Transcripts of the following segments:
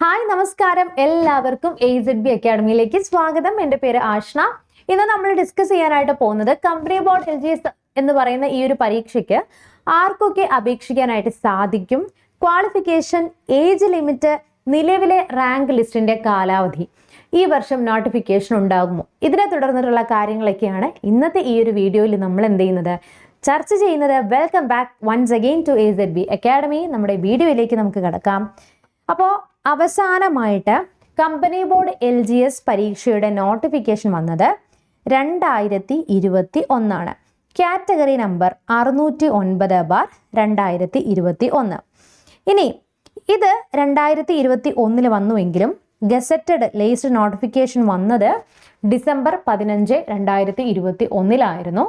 Hi നമസ്കാരം. എല്ലാവർക്കും A Z B അക്കാഡമിയിലേക്ക് സ്വാഗതം. എന്റെ പേര് ആഷ്ന. ഇന്ന് നമ്മൾ ഡിസ്കസ് ചെയ്യാനായിട്ട് പോകുന്നത് company board L G S എന്ന് പറയുന്ന ഈ ഒരു പരീക്ഷയ്ക്ക് ആർക്കൊക്കെ അപേക്ഷിക്കാനായിട്ട് സാധിക്കും? ക്വാളിഫിക്കേഷൻ ഏജ് ലിമിറ്റ് നിലവിലെ റാങ്ക് ലിസ്റ്റിന്റെ കാലാവധി. ഈ വർഷം നോട്ടിഫിക്കേഷൻ ഉണ്ടാകുമോ? ഇതിനെ തുടർന്നിട്ടുള്ള കാര്യങ്ങളൊക്കെയാണ് ഇന്നത്തെ ഈ ഒരു വീഡിയോയിൽ നമ്മൾ എന്ത് ചെയ്യുന്നത്? ചർച്ച ചെയ്യുന്നത്. Welcome back once again to A Z B academy നമ്മുടെ വീഡിയോയിലേക്ക് നമുക്ക് കിടക്കാം. അപ്പോൾ അവസാനമായിട്ട് company board L G S പരീക്ഷയുടെ നോട്ടിഫിക്കേഷൻ വന്നത് രണ്ടായിരത്തി ഇരുപത്തി ഒന്നാണ് കാറ്റഗറി നമ്പർ അറുന്നൂറ്റി ഒൻപത് ബാർ രണ്ടായിരത്തി ഇരുപത്തി ഒന്ന് ഇനി ഇത് രണ്ടായിരത്തി ഇരുപത്തി ഒന്നിൽ വന്നുവെങ്കിലും ഗസറ്റഡ് ലേസ്റ്റ് നോട്ടിഫിക്കേഷൻ വന്നത് ഡിസംബർ പതിനഞ്ച് രണ്ടായിരത്തി ഇരുപത്തി ഒന്നിലായിരുന്നു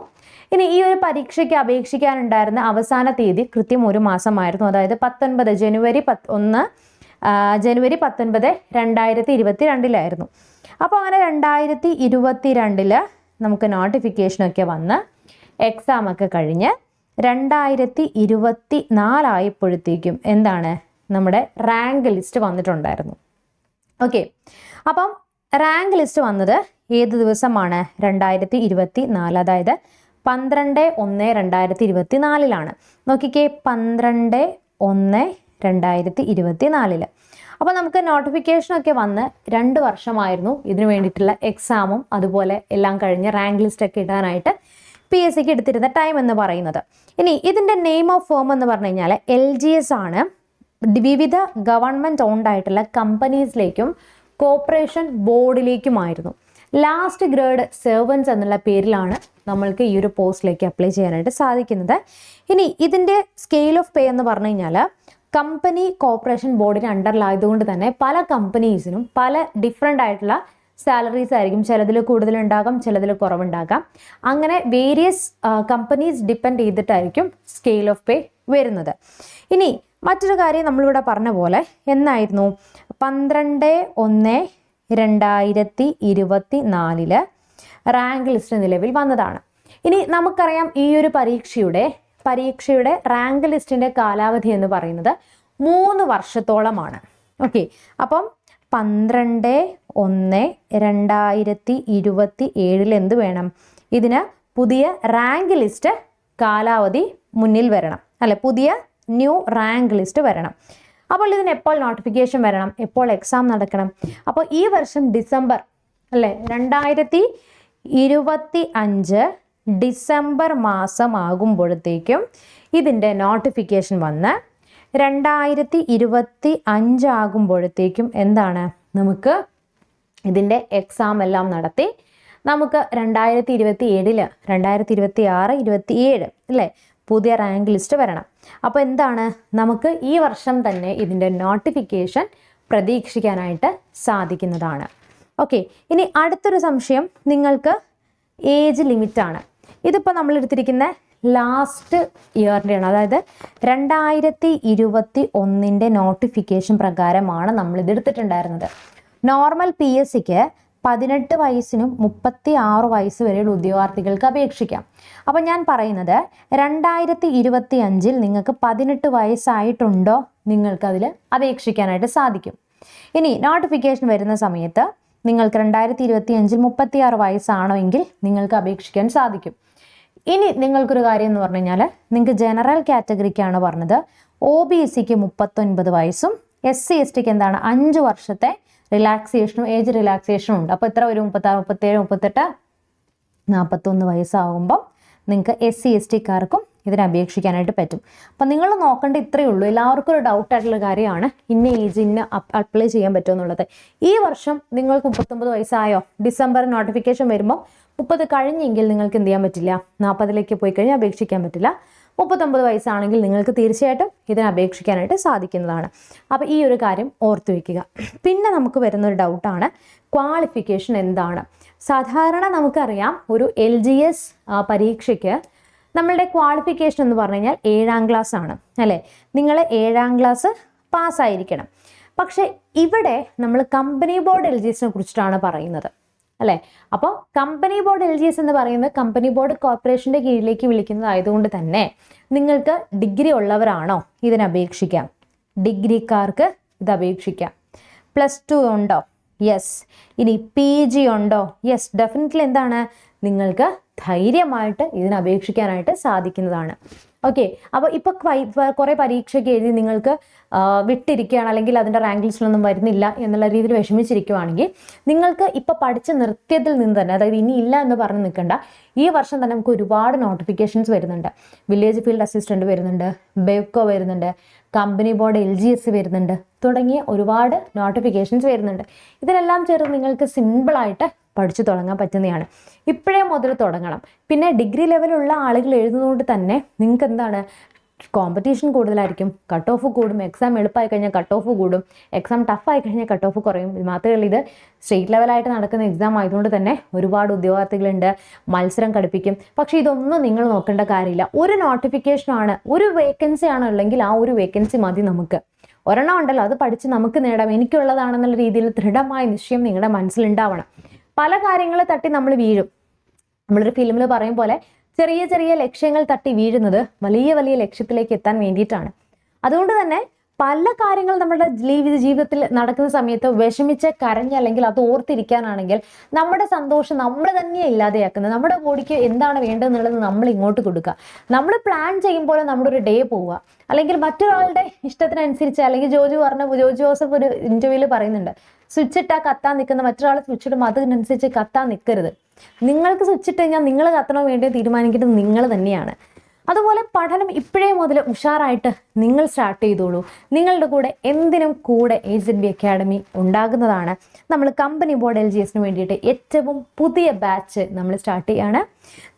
ഇനി ഈ ഒരു പരീക്ഷയ്ക്ക് അപേക്ഷിക്കാനുണ്ടായിരുന്ന അവസാന തീയതി കൃത്യം ഒരു മാസമായിരുന്നു. അതായത് പത്തൊൻപത് ജനുവരി പത്ത് ഒന്ന് ജനുവരി പത്തൊൻപത് രണ്ടായിരത്തി ഇരുപത്തി രണ്ടിലായിരുന്നു അപ്പോൾ അങ്ങനെ രണ്ടായിരത്തി ഇരുപത്തി രണ്ടിൽ നമുക്ക് നോട്ടിഫിക്കേഷനൊക്കെ വന്ന് എക്സാമൊക്കെ കഴിഞ്ഞ് രണ്ടായിരത്തി ഇരുപത്തി നാലായപ്പോഴത്തേക്കും എന്താണ് നമ്മുടെ റാങ്ക് ലിസ്റ്റ് വന്നിട്ടുണ്ടായിരുന്നു. ഓക്കെ അപ്പം റാങ്ക് ലിസ്റ്റ് വന്നത് ഏത് ദിവസമാണ്? രണ്ടായിരത്തി ഇരുപത്തി നാല് അതായത് പന്ത്രണ്ട് ഒന്ന് രണ്ടായിരത്തി ഇരുപത്തി നാലിലാണ് നോക്കിക്കേ പന്ത്രണ്ട് ഒന്ന് രണ്ടായിരത്തി ഇരുപത്തി നാലിൽ അപ്പോൾ നമുക്ക് നോട്ടിഫിക്കേഷനൊക്കെ വന്ന് രണ്ട് വർഷമായിരുന്നു ഇതിനു വേണ്ടിയിട്ടുള്ള എക്സാമും അതുപോലെ എല്ലാം കഴിഞ്ഞ് റാങ്ക് ലിസ്റ്റ് ഒക്കെ ഇടാനായിട്ട് പി എസ് സിക്ക് എടുത്തിരുന്ന ടൈം എന്ന് പറയുന്നത്. ഇനി ഇതിന്റെ നെയിം ഓഫ് ഫേം എന്ന് പറഞ്ഞു കഴിഞ്ഞാൽ എൽ ജി എസ് ആണ്. വിവിധ ഗവൺമെന്റ് ഓൺഡ് ആയിട്ടുള്ള കമ്പനീസിലേക്കും കോർപ്പറേഷൻ ബോർഡിലേക്കുമായിരുന്നു ലാസ്റ്റ് ഗ്രേഡ് സെർവൻസ് എന്നുള്ള പേരിലാണ് നമ്മൾക്ക് ഈ ഒരു പോസ്റ്റിലേക്ക് അപ്ലൈ ചെയ്യാനായിട്ട് സാധിക്കുന്നത്. ഇനി ഇതിന്റെ സ്കെയിൽ ഓഫ് പേ എന്ന് പറഞ്ഞു കഴിഞ്ഞാൽ കമ്പനി കോർപ്പറേഷൻ ബോർഡിന് അണ്ടറിലായതുകൊണ്ട് തന്നെ പല കമ്പനീസിനും പല ഡിഫറെന്റ് ആയിട്ടുള്ള സാലറീസ് ആയിരിക്കും. ചിലതിൽ കൂടുതലുണ്ടാകാം ചിലതിൽ കുറവുണ്ടാകാം. അങ്ങനെ വേരിയസ് കമ്പനീസ് ഡിപ്പെൻഡ് ചെയ്തിട്ടായിരിക്കും സ്കെയിൽ ഓഫ് പേ വരുന്നത്. ഇനി മറ്റൊരു കാര്യം നമ്മളിവിടെ പറഞ്ഞ പോലെ എന്നായിരുന്നു? പന്ത്രണ്ട് ഒന്ന് രണ്ടായിരത്തി ഇരുപത്തി നാലിൽ റാങ്ക് ലിസ്റ്റ് നിലവിൽ വന്നതാണ്. ഇനി നമുക്കറിയാം ഈ ഒരു പരീക്ഷയുടെ പരീക്ഷയുടെ റാങ്ക് ലിസ്റ്റിന്റെ കാലാവധി എന്ന് പറയുന്നത് മൂന്ന് വർഷത്തോളമാണ്. ഓക്കെ. അപ്പം പന്ത്രണ്ട് ഒന്ന് രണ്ടായിരത്തി ഇരുപത്തി ഏഴിൽ എന്ത് വേണം? ഇതിന് പുതിയ റാങ്ക് ലിസ്റ്റ് കാലാവധി മുന്നിൽ വരണം. അല്ലെ പുതിയ ന്യൂ റാങ്ക് ലിസ്റ്റ് വരണം. അപ്പോൾ ഇതിന് എപ്പോൾ നോട്ടിഫിക്കേഷൻ വരണം? എപ്പോൾ എക്സാം നടക്കണം? അപ്പോൾ ഈ വർഷം ഡിസംബർ അല്ലേ രണ്ടായിരത്തി ഇരുപത്തി അഞ്ച് ഡിസംബർ മാസം ആകുമ്പോഴത്തേക്കും ഇതിന്റെ നോട്ടിഫിക്കേഷൻ വന്ന് രണ്ടായിരത്തി ഇരുപത്തി അഞ്ചാകുമ്പോഴത്തേക്കും എന്താണ് നമുക്ക് ഇതിന്റെ എക്സാം എല്ലാം നടത്തി നമുക്ക് രണ്ടായിരത്തി ഇരുപത്തി ഏഴിൽ രണ്ടായിരത്തി ഇരുപത്തി ആറ് ഇരുപത്തി ഏഴ് അല്ലേ? പുതിയ റാങ്ക് ലിസ്റ്റ് വരണം. അപ്പോൾ എന്താണ് നമുക്ക് ഈ വർഷം തന്നെ ഇതിന്റെ നോട്ടിഫിക്കേഷൻ പ്രതീക്ഷിക്കാനായിട്ട് സാധിക്കുന്നതാണ്. ഓക്കെ ഇനി അടുത്തൊരു സംശയം നിങ്ങൾക്ക് ഏജ് ലിമിറ്റാണ്. ഇതിപ്പോൾ നമ്മൾ എടുത്തിരിക്കുന്ന ലാസ്റ്റ് ഇയറിന്റെയാണ് അതായത് രണ്ടായിരത്തി ഇരുപത്തി ഒന്നിന്റെ നോട്ടിഫിക്കേഷൻ പ്രകാരമാണ് നമ്മൾ ഇത് എടുത്തിട്ടുണ്ടായിരുന്നത്. നോർമൽ പി എസ് സിക്ക് പതിനെട്ട് വയസ്സിനും മുപ്പത്തി ആറ് വയസ്സ് വരെയുള്ള ഉദ്യോഗാർത്ഥികൾക്ക് അപേക്ഷിക്കാം. അപ്പോൾ ഞാൻ പറയുന്നത് രണ്ടായിരത്തി ഇരുപത്തി അഞ്ചിൽ നിങ്ങൾക്ക് പതിനെട്ട് വയസ്സായിട്ടുണ്ടോ നിങ്ങൾക്കതിൽ അപേക്ഷിക്കാനായിട്ട് സാധിക്കും. ഇനി നോട്ടിഫിക്കേഷൻ വരുന്ന സമയത്ത് നിങ്ങൾക്ക് രണ്ടായിരത്തി ഇരുപത്തി അഞ്ചിൽ മുപ്പത്തി ആറ് വയസ്സാണോ എങ്കിൽ നിങ്ങൾക്ക് അപേക്ഷിക്കാൻ സാധിക്കും. ഇനി നിങ്ങൾക്കൊരു കാര്യം എന്ന് പറഞ്ഞു കഴിഞ്ഞാൽ നിങ്ങൾക്ക് ജനറൽ കാറ്റഗറിക്കാണ് പറഞ്ഞത്. ഒ ബി എസ് സിക്ക് മുപ്പത്തൊൻപത് വയസ്സും എസ് സി എസ് ടിക്ക് എന്താണ് അഞ്ച് വർഷത്തെ റിലാക്സേഷനും ഏജ് റിലാക്സേഷനും ഉണ്ട്. അപ്പോൾ എത്ര ഒരു മുപ്പത്താറ് മുപ്പത്തേഴ് മുപ്പത്തെട്ട് നാൽപ്പത്തൊന്ന് വയസ്സാകുമ്പം നിങ്ങൾക്ക് എസ് സി എസ് ടിക്കാർക്കും ഇതിന് അപേക്ഷിക്കാനായിട്ട് പറ്റും. അപ്പം നിങ്ങൾ നോക്കേണ്ട ഇത്രയേ ഉള്ളൂ. എല്ലാവർക്കും ഒരു ഡൗട്ട് ആയിട്ടുള്ള കാര്യമാണ് ഇന്ന ഏജ് ഇന്ന അപ്ലൈ ചെയ്യാൻ പറ്റുമെന്നുള്ളത് ഈ വർഷം നിങ്ങൾക്ക് മുപ്പത്തൊമ്പത് വയസ്സായോ? ഡിസംബർ നോട്ടിഫിക്കേഷൻ വരുമ്പോൾ മുപ്പത് കഴിഞ്ഞെങ്കിൽ നിങ്ങൾക്ക് എന്ത് ചെയ്യാൻ പറ്റില്ല? നാൽപ്പതിലേക്ക് പോയി കഴിഞ്ഞാൽ അപേക്ഷിക്കാൻ പറ്റില്ല. മുപ്പത്തൊമ്പത് വയസ്സാണെങ്കിൽ നിങ്ങൾക്ക് തീർച്ചയായിട്ടും ഇതിന് അപേക്ഷിക്കാനായിട്ട് സാധിക്കുന്നതാണ്. അപ്പോൾ ഈ ഒരു കാര്യം ഓർത്തു വയ്ക്കുക പിന്നെ നമുക്ക് വരുന്ന ഒരു ഡൗട്ടാണ് ക്വാളിഫിക്കേഷൻ എന്താണ്? സാധാരണ നമുക്കറിയാം ഒരു എൽ ജി എസ് പരീക്ഷയ്ക്ക് നമ്മളുടെ ക്വാളിഫിക്കേഷൻ എന്ന് പറഞ്ഞു കഴിഞ്ഞാൽ ഏഴാം ക്ലാസ് ആണ് അല്ലേ? നിങ്ങൾ ഏഴാം ക്ലാസ് പാസ്സായിരിക്കണം പക്ഷെ ഇവിടെ നമ്മൾ കമ്പനി ബോർഡ് എൽ ജി എസിനെ കുറിച്ചിട്ടാണ് പറയുന്നത് അല്ലേ? അപ്പോൾ company board L G S എന്ന് പറയുന്നത് കമ്പനി ബോർഡ് കോർപ്പറേഷന്റെ കീഴിലേക്ക് വിളിക്കുന്നതായതുകൊണ്ട് തന്നെ നിങ്ങൾക്ക് ഡിഗ്രി ഉള്ളവരാണോ ഇതിന് അപേക്ഷിക്കാം. ഡിഗ്രിക്കാർക്ക് ഇത് അപേക്ഷിക്കാം. പ്ലസ് ടു ഉണ്ടോ? യെസ് ഇനി പി ജി ഉണ്ടോ? യെസ് ഡെഫിനറ്റ്ലി എന്താണ്? നിങ്ങൾക്ക് ധൈര്യമായിട്ട് ഇതിന് അപേക്ഷിക്കാനായിട്ട് സാധിക്കുന്നതാണ്. ഓക്കെ അപ്പോൾ ഇപ്പോൾ കുറേ പരീക്ഷയ്ക്ക് എഴുതി നിങ്ങൾക്ക് വിട്ടിരിക്കുകയാണ് അല്ലെങ്കിൽ അതിന്റെ റാങ്ക് ലിസ്റ്റിലൊന്നും വരുന്നില്ല എന്നുള്ള രീതിയിൽ വിഷമിച്ചിരിക്കുവാണെങ്കിൽ നിങ്ങൾക്ക് ഇപ്പോൾ പഠിച്ച നൃത്യത്തിൽ നിന്ന് തന്നെ അതായത് ഇനി ഇല്ല എന്ന് പറഞ്ഞ് നിൽക്കണ്ട ഈ വർഷം തന്നെ നമുക്ക് ഒരുപാട് നോട്ടിഫിക്കേഷൻസ് വരുന്നുണ്ട്. വില്ലേജ് ഫീൽഡ് അസിസ്റ്റന്റ് വരുന്നുണ്ട് ബെവ്കോ വരുന്നുണ്ട് company board L G S വരുന്നുണ്ട് തുടങ്ങിയ ഒരുപാട് നോട്ടിഫിക്കേഷൻസ് വരുന്നുണ്ട്. ഇതിനെല്ലാം ചേർന്ന് നിങ്ങൾക്ക് സിമ്പിളായിട്ട് പഠിച്ചു തുടങ്ങാൻ പറ്റുന്നതാണ്. ഇപ്പോഴേ മുതൽ തുടങ്ങണം. പിന്നെ ഡിഗ്രി ലെവലുള്ള ആളുകൾ എഴുതുന്നതുകൊണ്ട് തന്നെ നിങ്ങൾക്ക് എന്താണ് കോമ്പറ്റീഷൻ കൂടുതലായിരിക്കും. കട്ട് ഓഫ് കൂടും. എക്സാം എളുപ്പമായി കഴിഞ്ഞാൽ കട്ട് ഓഫ് കൂടും. എക്സാം ടഫായി കഴിഞ്ഞാൽ കട്ട് ഓഫ് കുറയും. മാത്രമല്ല ഇത് സ്റ്റേറ്റ് ലെവലായിട്ട് നടക്കുന്ന എക്സാം ആയതുകൊണ്ട് തന്നെ ഒരുപാട് ഉദ്യോഗാർത്ഥികളുണ്ട്. മത്സരം കടുപ്പിക്കും പക്ഷേ ഇതൊന്നും നിങ്ങൾ നോക്കേണ്ട കാര്യമില്ല. ഒരു നോട്ടിഫിക്കേഷനാണ് ഒരു വേക്കൻസി ആണ് ഉള്ളെങ്കിൽ ആ ഒരു വേക്കൻസി മതി നമുക്ക്. ഒരെണ്ണം ഉണ്ടല്ലോ. അത് പഠിച്ച് നമുക്ക് നേടാം. എനിക്കുള്ളതാണെന്നുള്ള രീതിയിൽ ദൃഢമായ നിശ്ചയം നിങ്ങളുടെ മനസ്സിലുണ്ടാവണം. പല കാര്യങ്ങൾ തട്ടി നമ്മൾ വീഴും. നമ്മളൊരു ഫിലിമിൽ പറയും പോലെ ചെറിയ ചെറിയ ലക്ഷ്യങ്ങൾ തട്ടി വീഴുന്നത് വലിയ വലിയ ലക്ഷ്യത്തിലേക്ക് എത്താൻ വേണ്ടിയിട്ടാണ്. അതുകൊണ്ട് തന്നെ പല കാര്യങ്ങൾ നമ്മുടെ ജീവിത ജീവിതത്തിൽ നടക്കുന്ന സമയത്ത് വിഷമിച്ച് കരഞ്ഞ് അല്ലെങ്കിൽ അത് ഓർത്തിരിക്കാനാണെങ്കിൽ നമ്മുടെ സന്തോഷം നമ്മൾ തന്നെ ഇല്ലാതെയാക്കുന്നത്. നമ്മുടെ ബോഡിക്ക് എന്താണ് വേണ്ടതെന്നുള്ളത് നമ്മൾ ഇങ്ങോട്ട് കൊടുക്കുക. നമ്മൾ പ്ലാൻ ചെയ്യുമ്പോൾ നമ്മുടെ ഒരു ഡേ പോവുക. അല്ലെങ്കിൽ മറ്റൊരാളുടെ ഇഷ്ടത്തിനനുസരിച്ച് അല്ലെങ്കിൽ ജോജു പറഞ്ഞ ജോജു ജോസഫ് ഒരു ഇന്റർവ്യൂവിൽ പറയുന്നുണ്ട്. സ്വിച്ച് ഇട്ടാൽ കത്താൻ നിൽക്കുന്ന മറ്റൊരാൾ സ്വിച്ച് ഇടുമ്പോൾ അതിനനുസരിച്ച് കത്താൻ നിൽക്കരുത്. നിങ്ങൾക്ക് സ്വിച്ച് ഇട്ട് കഴിഞ്ഞാൽ നിങ്ങൾ കത്തണോ വേണ്ടി തീരുമാനിക്കുന്നത് നിങ്ങൾ തന്നെയാണ്. അതുപോലെ പഠനം ഇപ്പോഴേ മുതൽ ഉഷാറായിട്ട് നിങ്ങൾ സ്റ്റാർട്ട് ചെയ്തോളൂ. നിങ്ങളുടെ കൂടെ എന്തിനും കൂടെ ഏജൻ ബി അക്കാഡമി ഉണ്ടാകുന്നതാണ്. നമ്മൾ കമ്പനി ബോർഡ് എൽ ജി എസിന് വേണ്ടിയിട്ട് ഏറ്റവും പുതിയ ബാച്ച് നമ്മൾ സ്റ്റാർട്ട് ചെയ്യാണ്.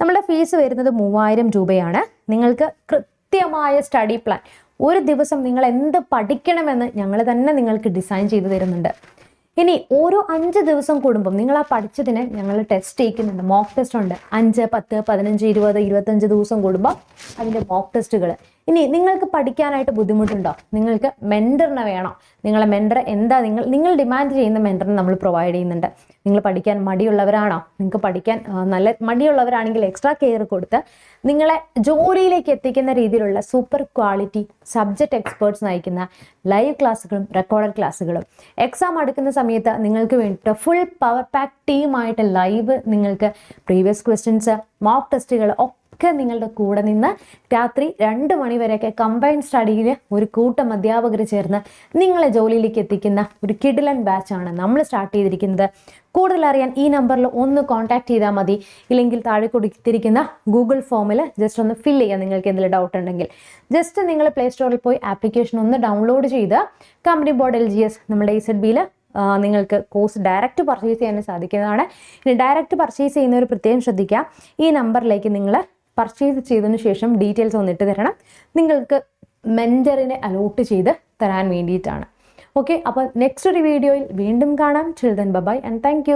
നമ്മുടെ ഫീസ് വരുന്നത് മൂവായിരം രൂപയാണ്. നിങ്ങൾക്ക് കൃത്യമായ സ്റ്റഡി പ്ലാൻ. ഒരു ദിവസം നിങ്ങൾ എന്ത് പഠിക്കണമെന്ന് ഞങ്ങൾ തന്നെ നിങ്ങൾക്ക് ഡിസൈൻ ചെയ്തു തരുന്നുണ്ട്. ഇനി ഓരോ അഞ്ച് ദിവസം കൂടുമ്പം നിങ്ങൾ ആ പഠിച്ചതിനെ ഞങ്ങൾ ടെസ്റ്റ് ചെയ്യിക്കുന്നുണ്ട്. മോക്ക് ടെസ്റ്റ് ഉണ്ട്. അഞ്ച് പത്ത് പതിനഞ്ച് ഇരുപത് ഇരുപത്തഞ്ച് ദിവസം കൂടുമ്പോൾ അതിന്റെ മോക്ക് ടെസ്റ്റുകൾ ഇനി നിങ്ങൾക്ക് പഠിക്കാനായിട്ട് ബുദ്ധിമുട്ടുണ്ടോ? നിങ്ങൾക്ക് മെന്ററിനെ വേണം. നിങ്ങളെ മെന്റർ എന്താ നിങ്ങൾ നിങ്ങൾ ഡിമാൻഡ് ചെയ്യുന്ന മെന്ററിനെ നമ്മൾ പ്രൊവൈഡ് ചെയ്യുന്നുണ്ട്. നിങ്ങൾ പഠിക്കാൻ മടിയുള്ളവരാണോ? നിങ്ങൾക്ക് പഠിക്കാൻ നല്ല മടിയുള്ളവരാണെങ്കിൽ എക്സ്ട്രാ കെയർ കൊടുത്ത് നിങ്ങളെ ജോലിയിലേക്ക് എത്തിക്കുന്ന രീതിയിലുള്ള സൂപ്പർ ക്വാളിറ്റി സബ്ജക്റ്റ് എക്സ്പേർട്സ് നയിക്കുന്ന ലൈവ് ക്ലാസ്സുകളും റെക്കോർഡഡ് ക്ലാസ്സുകളും എക്സാം അടുക്കുന്ന സമയത്ത് നിങ്ങൾക്ക് വേണ്ടിയിട്ട് ഫുൾ പവർ പാക്ക് ടീമായിട്ട് ലൈവ് നിങ്ങൾക്ക് പ്രീവിയസ് ക്വസ്റ്റ്യൻസ് മോക്ക് ടെസ്റ്റുകൾ ഒക്കെ നിങ്ങളുടെ കൂടെ നിന്ന് രാത്രി രണ്ട് മണിവരെയൊക്കെ കമ്പൈൻഡ് കമ്പൈൻ സ്റ്റഡിയിൽ ഒരു കൂട്ടം അധ്യാപകർ ചേർന്ന് നിങ്ങളെ ജോലിയിലേക്ക് എത്തിക്കുന്ന ഒരു കിഡിലൻ ബാച്ചാണ് നമ്മൾ സ്റ്റാർട്ട് ചെയ്തിരിക്കുന്നത്. കൂടുതൽ അറിയാൻ ഈ നമ്പറിൽ ഒന്ന് കോൺടാക്ട് ചെയ്താൽ മതി. ഇല്ലെങ്കിൽ താഴെ കൊടുത്തിരിക്കുന്ന ഗൂഗിൾ ഫോമിൽ ജസ്റ്റ് ഒന്ന് ഫില്ല് ചെയ്യാം നിങ്ങൾക്ക് എന്തെങ്കിലും ഡൗട്ട് ഉണ്ടെങ്കിൽ. ജസ്റ്റ് നിങ്ങൾ പ്ലേ സ്റ്റോറിൽ പോയി ആപ്ലിക്കേഷൻ ഒന്ന് ഡൗൺലോഡ് ചെയ്ത് company board L G S നമ്മുടെ ഈ സെഡ് ബിയിൽ നിങ്ങൾക്ക് കോഴ്സ് ഡയറക്റ്റ് പർച്ചേസ് ചെയ്യാൻ സാധിക്കുന്നതാണ്. ഇനി ഡയറക്റ്റ് പർച്ചേസ് ചെയ്യുന്നവർ പ്രത്യേകം ശ്രദ്ധിക്കുക. ഈ നമ്പറിലേക്ക് നിങ്ങൾ പർച്ചേസ് ചെയ്തതിന് ശേഷം ഡീറ്റെയിൽസ് വന്നിട്ട് തരണം. നിങ്ങൾക്ക് മെന്ററിനെ അലോട്ട് ചെയ്ത് തരാൻ വേണ്ടിയിട്ടാണ്. ഓക്കെ അപ്പോൾ നെക്സ്റ്റ് ഒരു വീഡിയോയിൽ വീണ്ടും കാണാം. Children bye-bye and thank